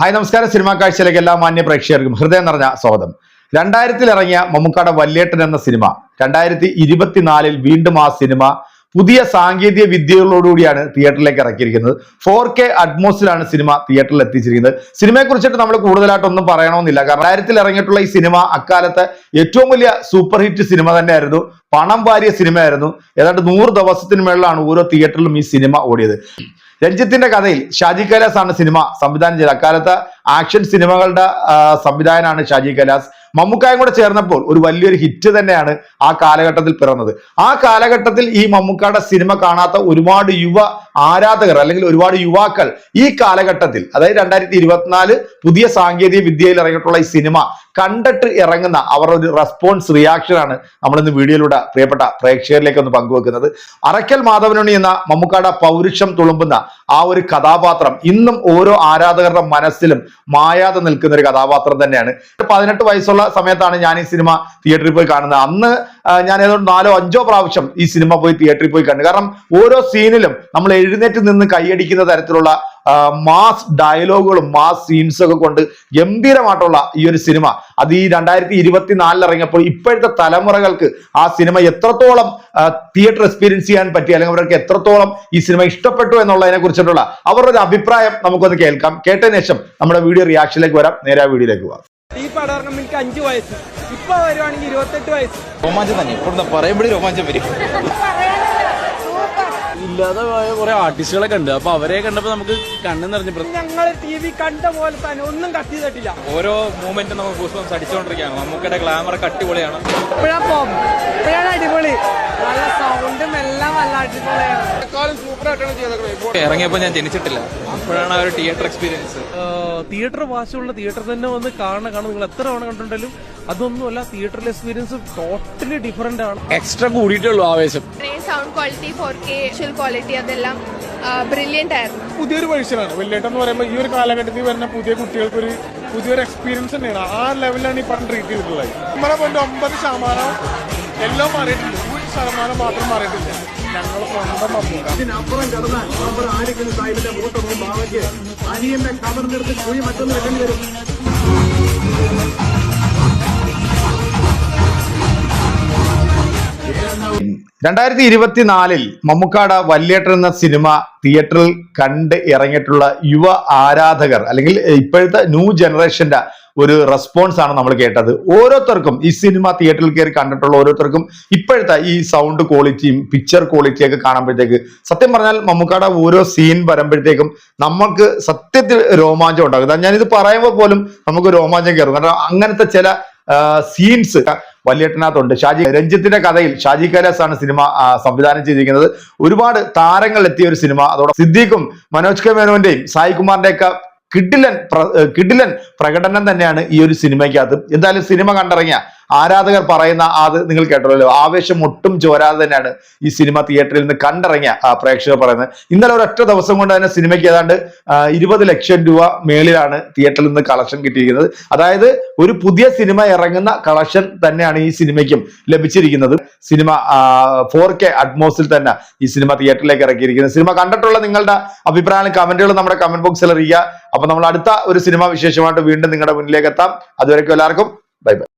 Hi നമസ്കാരം. Cinema കാഴ്ചയിലേക്ക് എല്ലാ മാന്യ പ്രേക്ഷകർക്കും ഹൃദയം നിറഞ്ഞ സ്വാഗതം. രണ്ടായിരത്തിൽ ഇറങ്ങിയ മമ്മൂക്കാട വല്യേട്ടൻ എന്ന സിനിമ രണ്ടായിരത്തി ഇരുപത്തിനാലിൽ വീണ്ടും ആ സിനിമ പുതിയ സാങ്കേതിക വിദ്യകളോടുകൂടിയാണ് തിയേറ്ററിലേക്ക് ഇറക്കിയിരിക്കുന്നത്. ഫോർ കെ അഡ്മോസിലാണ് സിനിമ തിയേറ്ററിൽ എത്തിച്ചിരിക്കുന്നത്. സിനിമയെ കുറിച്ചിട്ട് നമ്മൾ കൂടുതലായിട്ടൊന്നും പറയണമെന്നില്ല. കാരണം രണ്ടായിരത്തിൽ ഇറങ്ങിയിട്ടുള്ള ഈ സിനിമ അക്കാലത്തെ ഏറ്റവും വലിയ സൂപ്പർ ഹിറ്റ് സിനിമ തന്നെയായിരുന്നു. പണം വാരിയ സിനിമയായിരുന്നു. ഏതാണ്ട് നൂറ് ദിവസത്തിന് മേളിലാണ് ഓരോ തിയേറ്ററിലും ഈ സിനിമ ഓടിയത്. രഞ്ജിത്തിന്റെ കഥയിൽ ഷാജി കൈലാസ് ആണ് സിനിമ സംവിധാനം ചെയ്തത്. അക്കാലത്ത് ആക്ഷൻ സിനിമകളുടെ സംവിധായകനാണ് ഷാജി കൈലാസ്. മമ്മൂക്കായും കൂടെ ചേർന്നപ്പോൾ ഒരു വലിയൊരു ഹിറ്റ് തന്നെയാണ് ആ കാലഘട്ടത്തിൽ പിറന്നത്. ആ കാലഘട്ടത്തിൽ ഈ മമ്മൂക്കയുടെ സിനിമ കാണാത്ത ഒരുപാട് യുവ ആരാധകർ അല്ലെങ്കിൽ ഒരുപാട് യുവാക്കൾ ഈ കാലഘട്ടത്തിൽ അതായത് രണ്ടായിരത്തി ഇരുപത്തിനാല് പുതിയ സാങ്കേതിക വിദ്യയിൽ ഇറങ്ങിയിട്ടുള്ള ഈ സിനിമ കണ്ടിട്ട് ഇറങ്ങുന്ന അവരുടെ ഒരു റെസ്പോൺസ് റിയാക്ഷൻ ആണ് നമ്മൾ ഇന്ന് വീഡിയോയിലൂടെ പ്രിയപ്പെട്ട പ്രേക്ഷകരിലേക്ക് ഒന്ന് പങ്കുവെക്കുന്നത്. അറക്കൽ മാധവനുണ്ണി എന്ന മമ്മൂക്കാടെ പൗരുഷം തുളുമ്പുന്ന ആ ഒരു കഥാപാത്രം ഇന്നും ഓരോ ആരാധകരുടെ മനസ്സിലും മായാതെ നിൽക്കുന്ന ഒരു കഥാപാത്രം തന്നെയാണ്. പതിനെട്ട് വയസ്സുള്ള സമയത്താണ് ഞാൻ ഈ സിനിമ തിയേറ്ററിൽ പോയി കാണുന്നത്. അന്ന് ഞാൻ ഏതാണ്ട് നാലോ അഞ്ചോ പ്രാവശ്യം ഈ സിനിമ പോയി തിയേറ്ററിൽ പോയി കണ്ടു. കാരണം ഓരോ സീനിലും നമ്മൾ എഴുന്നേറ്റ് നിന്ന് കൈയടിക്കുന്ന തരത്തിലുള്ള മാസ് ഡയലോഗുകളും മാസ് സീൻസ് ഒക്കെ കൊണ്ട് ഗംഭീരമായിട്ടുള്ള ഈ ഒരു സിനിമ. അത് ഈ രണ്ടായിരത്തി ഇരുപത്തിനാലിൽ ഇറങ്ങിയപ്പോൾ ഇപ്പോഴത്തെ തലമുറകൾക്ക് ആ സിനിമ എത്രത്തോളം തിയേറ്റർ എക്സ്പീരിയൻസ് ചെയ്യാൻ പറ്റി അല്ലെങ്കിൽ അവർക്ക് എത്രത്തോളം ഈ സിനിമ ഇഷ്ടപ്പെട്ടു എന്നുള്ളതിനെ കുറിച്ചിട്ടുള്ള അവരുടെ ഒരു അഭിപ്രായം നമുക്കൊന്ന് കേൾക്കാം. കേട്ടതിന് ശേഷം നമ്മുടെ വീഡിയോ റിയാക്ഷനിലേക്ക് വരാം. നേരെ ആ വീഡിയോയിലേക്ക് പോവാം ഈ പടം ഇറങ്ങുമ്പോൾ എനിക്ക് അഞ്ചു വയസ്സ്. ഇപ്പൊ വരുവാണെങ്കിൽ ഇരുപത്തെട്ട് വയസ്സ്. രോമാഞ്ചം തന്നെ. ഇപ്പോഴത്തെ പറയുമ്പോഴേ രോമാഞ്ചം വരും. ഇല്ലാതെ പോയ കുറെ ആർട്ടിസ്റ്റുകളൊക്കെ ഉണ്ട്. അപ്പൊ അവരെ കണ്ടപ്പോ നമുക്ക് കണ്ണു നിറഞ്ഞു ഞങ്ങൾ ടി വി കണ്ട പോലെ തന്നെ ഒന്നും കട്ട് ചെയ്തിട്ടില്ല. ഓരോ മൂവ്മെന്റും നമുക്ക് ഗൂസ്ബംസ് അടിച്ചുകൊണ്ടിരിക്കുകയാണ് നമുക്കിടെ ഗ്ലാമർ അടിപൊളിയാണ് ഇപ്പോഴാണ് അടിപൊളി. നല്ല സൗണ്ടും എല്ലാം നല്ല അടിപൊളിയാണ്. ഇറങ്ങിയപ്പോൾ ഞാൻ ജനിച്ചിട്ടില്ല. അപ്പോഴാണ് ആ ഒരു തിയേറ്റർ എക്സ്പീരിയൻസ് തിയേറ്റർ വാശമുള്ള തിയേറ്റർ തന്നെ വന്ന് കാണണം കാരണം നിങ്ങൾ എത്ര തവണ കണ്ടിട്ടുണ്ടെങ്കിലും അതൊന്നുമല്ല തിയേറ്ററിലെ എക്സ്പീരിയൻസ് ടോട്ടലി ഡിഫറെന്റ് ആണ്. എക്സ്ട്രാ കൂടിയിട്ടുള്ളൂ ആവേശം. Sound quality four K visual quality അതെല്ലാം ബ്രില്യന്റ് ആയിരുന്നു. പുതിയൊരു വേർഷനാണ് വെല്ലേട്ടം എന്ന് പറയുമ്പോൾ ഈ ഒരു കാലഘട്ടത്തിൽ വരുന്ന പുതിയ കുട്ടികൾക്ക് ഒരു പുതിയൊരു എക്സ്പീരിയൻസ് തന്നെയാണ്. ആ ലെവലിലാണ് ഈ പടം ട്രീറ്റ് ചെയ്തിട്ടുള്ളത്. നമ്മളെ കൊണ്ട് ഒമ്പത് ശതമാനം എല്ലാം മാറിയിട്ടുണ്ട്. ഒരു ശതമാനം മാത്രം മാറിയിട്ടില്ല. ഞങ്ങൾ സ്വന്തം ആരെങ്കിലും സാഹിബിന്റെ ഭാവയ്ക്ക് അനിയന്റെ കവർ കുഴി മറ്റൊന്ന് വെക്കേണ്ടി വരും. രണ്ടായിരത്തി ഇരുപത്തിനാലിൽ മമ്മൂക്കാട വല്യേട്ടൻ എന്ന സിനിമ തിയേറ്ററിൽ കണ്ട് ഇറങ്ങിയിട്ടുള്ള യുവ ആരാധകർ അല്ലെങ്കിൽ ഇപ്പോഴത്തെ ന്യൂ ജനറേഷന്റെ ഒരു റെസ്പോൺസ് ആണ് നമ്മൾ കേട്ടത്. ഓരോരുത്തർക്കും ഈ സിനിമ തിയേറ്ററിൽ കയറി കണ്ടിട്ടുള്ള ഓരോരുത്തർക്കും ഇപ്പോഴത്തെ ഈ സൗണ്ട് ക്വാളിറ്റിയും പിക്ചർ ക്വാളിറ്റിയും ഒക്കെ കാണുമ്പോഴത്തേക്ക് സത്യം പറഞ്ഞാൽ മമ്മൂക്കാട ഓരോ സീൻ വരുമ്പോഴത്തേക്കും നമുക്ക് സത്യത്തിൽ രോമാഞ്ചം ഉണ്ടാകും. ഞാനിത് പറയുമ്പോൾ പോലും നമുക്ക് രോമാഞ്ചം കയറും. കാരണം അങ്ങനത്തെ ചില സീൻസ് വല്യേട്ടനകത്തുണ്ട്. ഷാജി രഞ്ജിത്തിന്റെ കഥയിൽ ഷാജി കൈലാസ് ആണ് സിനിമ സംവിധാനം ചെയ്തിരിക്കുന്നത്. ഒരുപാട് താരങ്ങൾ എത്തിയ ഒരു സിനിമ. അതോടെ സിദ്ദീഖും മനോജ് കെ മേനോന്റെയും സായി കുമാറിന്റെ ഒക്കെ കിഡിലൻ കിഡിലൻ പ്രകടനം തന്നെയാണ് ഈ ഒരു സിനിമയ്ക്കകത്ത്. എന്തായാലും സിനിമ കണ്ടിറങ്ങിയ ആരാധകർ പറയുന്ന അത് നിങ്ങൾ കേട്ടല്ലോ. ആവേശം ഒട്ടും ചോരാതെ തന്നെയാണ് ഈ സിനിമ തിയേറ്ററിൽ നിന്ന് കണ്ടിറങ്ങിയ പ്രേക്ഷകർ പറയുന്നത്. ഇന്നലെ ഒരൊറ്റ ദിവസം കൊണ്ട് തന്നെ സിനിമയ്ക്ക് ഏതാണ്ട് ഇരുപത് ലക്ഷം രൂപ മേളിലാണ് തിയേറ്ററിൽ നിന്ന് കളക്ഷൻ കിട്ടിയിരിക്കുന്നത്. അതായത് ഒരു പുതിയ സിനിമ ഇറങ്ങുന്ന കളക്ഷൻ തന്നെയാണ് ഈ സിനിമയ്ക്കും ലഭിച്ചിരിക്കുന്നത്. സിനിമ ഫോർ കെ അറ്റ്മോസിൽ തന്നെ ഈ സിനിമ തിയേറ്ററിലേക്ക് ഇറക്കിയിരിക്കുന്നത്. സിനിമ കണ്ടിട്ടുള്ള നിങ്ങളുടെ അഭിപ്രായങ്ങളും കമന്റുകളും നമ്മുടെ കമന്റ് ബോക്സിൽ അറിയിക്കുക. അപ്പൊ നമ്മൾ അടുത്ത ഒരു സിനിമ വിശേഷമായിട്ട് വീണ്ടും നിങ്ങളുടെ മുന്നിലേക്ക് എത്താം. അതുവരെയ്ക്കും എല്ലാവർക്കും ബൈ ബൈ.